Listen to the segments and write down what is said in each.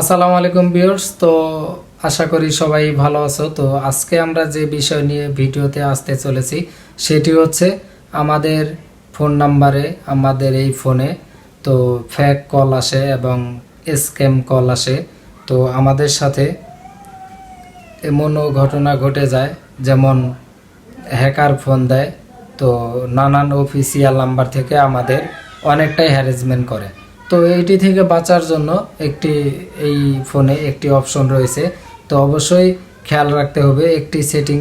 আসসালামু আলাইকুম ভিউয়ার্স, তো আশা করি সবাই ভালো আছো। তো আজকে আমরা যে বিষয় নিয়ে ভিডিওতে আসতে চলেছি, সেটি হচ্ছে আমাদের ফোন নাম্বারে, আমাদের এই ফোনে তো ফ্যাক কল আসে এবং স্ক্যাম কল আসে। তো আমাদের সাথে এমনও ঘটনা ঘটে যায়, যেমন হ্যাকার ফোন দেয়, তো নানান অফিসিয়াল নাম্বার থেকে আমাদের অনেকটাই হ্যারাসমেন্ট করে। তো এইটি থেকে বাঁচার জন্য একটি, এই ফোনে একটি অপশন রয়েছে। তো অবশ্যই খেয়াল রাখতে হবে, একটি সেটিং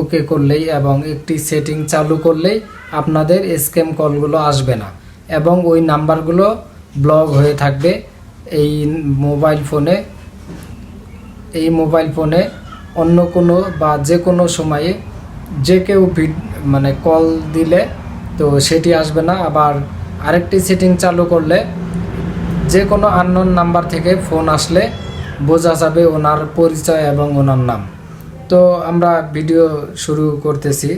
ওকে করলেই এবং একটি সেটিং চালু করলেই আপনাদের স্ক্যাম কলগুলো আসবে না এবং ওই নাম্বারগুলো ব্লক হয়ে থাকবে এই মোবাইল ফোনে, এই মোবাইল ফোনে অন্য কোনো বা যে কোনো সময়ে যে কেউ মানে কল দিলে তো সেটি আসবে না। আবার আরেকটি সেটিং চালু করলে যে কোনো আননোন নাম্বার থেকে ফোন আসলে বোঝা যাবে ওনার পরিচয় এবং ওনার নাম। তো আমরা ভিডিও শুরু করতেছি।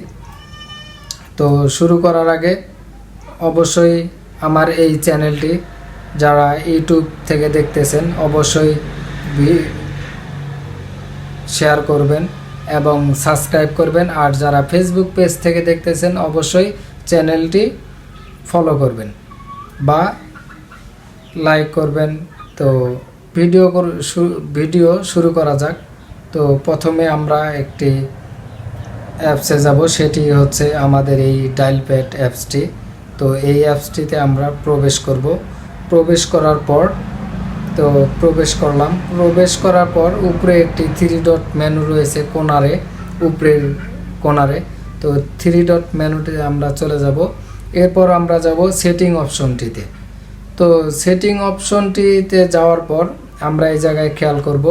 তো শুরু করার আগে অবশ্যই আমার এই চ্যানেলটি যারা ইউটিউব থেকে দেখতেছেন অবশ্যই শেয়ার করবেন এবং সাবস্ক্রাইব করবেন। আর যারা ফেসবুক পেজ থেকে দেখতেছেন অবশ্যই চ্যানেলটি ফলো করবেন বা লাইক করবেন। তো ভিডিও ভিডিও শুরু করা যাক। তো প্রথমে আমরা একটি অ্যাপসে যাব, সেটি হচ্ছে আমাদের এই ডাইল অ্যাপসটি তো এই অ্যাপসটিতে আমরা প্রবেশ করব। প্রবেশ করার পর, তো প্রবেশ করলাম। প্রবেশ করার পর উপরে একটি থ্রি ডট মেনু রয়েছে কোনারে উপরের কোনারে তো থ্রি ডট মেনুতে আমরা চলে যাব। এরপর আমরা যাব সেটিং অপশনটিতে তো সেটিং অপশনটিতে যাওয়ার পর আমরা এই জায়গায় খেয়াল করব।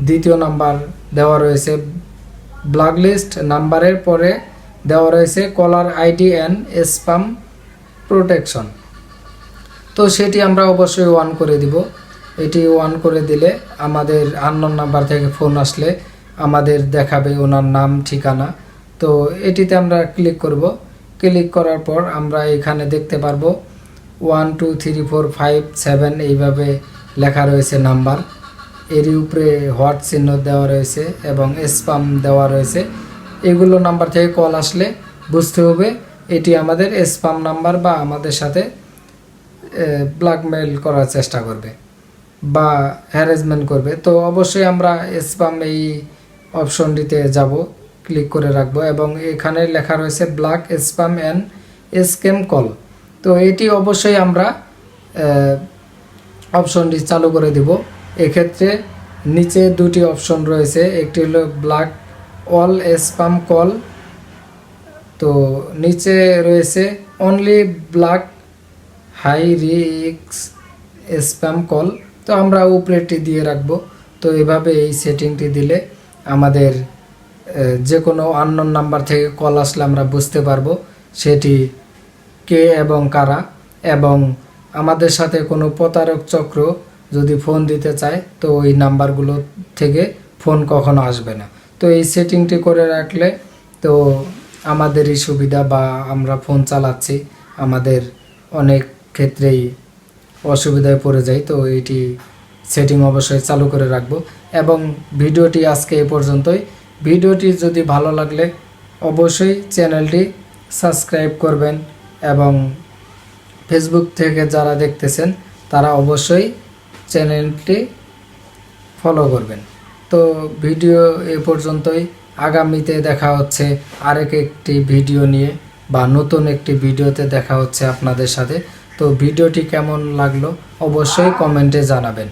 দ্বিতীয় নাম্বার দেওয়া রয়েছে ব্ল্যাকলিস্ট নাম্বারের পরে দেওয়া রয়েছে caller ID and spam protection তো সেটি আমরা অবশ্যই অন করে দিব। এটি অন করে দিলে আমাদের আননোন নাম্বার থেকে ফোন আসলে আমাদের দেখাবে ওনার নাম, ঠিকানা। তো এটিতে আমরা ক্লিক করব। ক্লিক করার পর আমরা এখানে দেখতে পারব one, two, three, four, five, seven এইভাবে লেখা রয়েছে নাম্বার। এরই উপরে হোয়াট চিহ্ন দেওয়া রয়েছে এবং স্পাম দেওয়া রয়েছে। এগুলো নাম্বার থেকে কল আসলে বুঝতে হবে এটি আমাদের স্পাম নাম্বার বা আমাদের সাথে ব্ল্যাকমেল করার চেষ্টা করবে বা হ্যারাসমেন্ট করবে। তো অবশ্যই আমরা স্পাম এই অপশনটিতে যাব। ক্লিক করে রাখব এবং এখানে লেখা রয়েছে black spam and scam call তো এটি অবশ্যই আমরা অপশনটি চালু করে দিব। এক্ষেত্রে নিচে দুটি অপশন রয়েছে, একটি হলো ব্ল্যাক অল স্পাম কল তো নিচে রয়েছে অনলি ব্ল্যাক হাই রিক্স স্প্যাম কল তো আমরা উপরেটি দিয়ে রাখব। তো এভাবে এই সেটিংটি দিলে আমাদের যে কোনো আননোন নাম্বার থেকে কল আসলে আমরা বুঝতে পারব সেটি কে এবং কারা। এবং আমাদের সাথে কোনো প্রতারক চক্র যদি ফোন দিতে চায়, তো ওই নাম্বারগুলো থেকে ফোন কখনো আসবে না। তো এই সেটিংটি করে রাখলে তো আমাদেরই সুবিধা বা আমরা ফোন চালাচ্ছি, আমাদের অনেক ক্ষেত্রেই অসুবিধায় পড়ে যাই, তো এটি সেটিং অবশ্যই চালু করে রাখব। এবং ভিডিওটি আজকে এ পর্যন্তই। ভিডিওটি যদি ভালো লাগলে অবশ্যই চ্যানেলটি সাবস্ক্রাইব করবেন এবং ফেসবুক থেকে যারা দেখতেছেন, তারা অবশ্যই চ্যানেলটি ফলো করবেন। তো ভিডিও এ পর্যন্তই। আগামীতে দেখা হচ্ছে আরেক একটি ভিডিও নিয়ে বা নতুন একটি ভিডিওতে দেখা হচ্ছে আপনাদের সাথে। তো ভিডিওটি কেমন লাগল অবশ্যই কমেন্টে জানাবেন।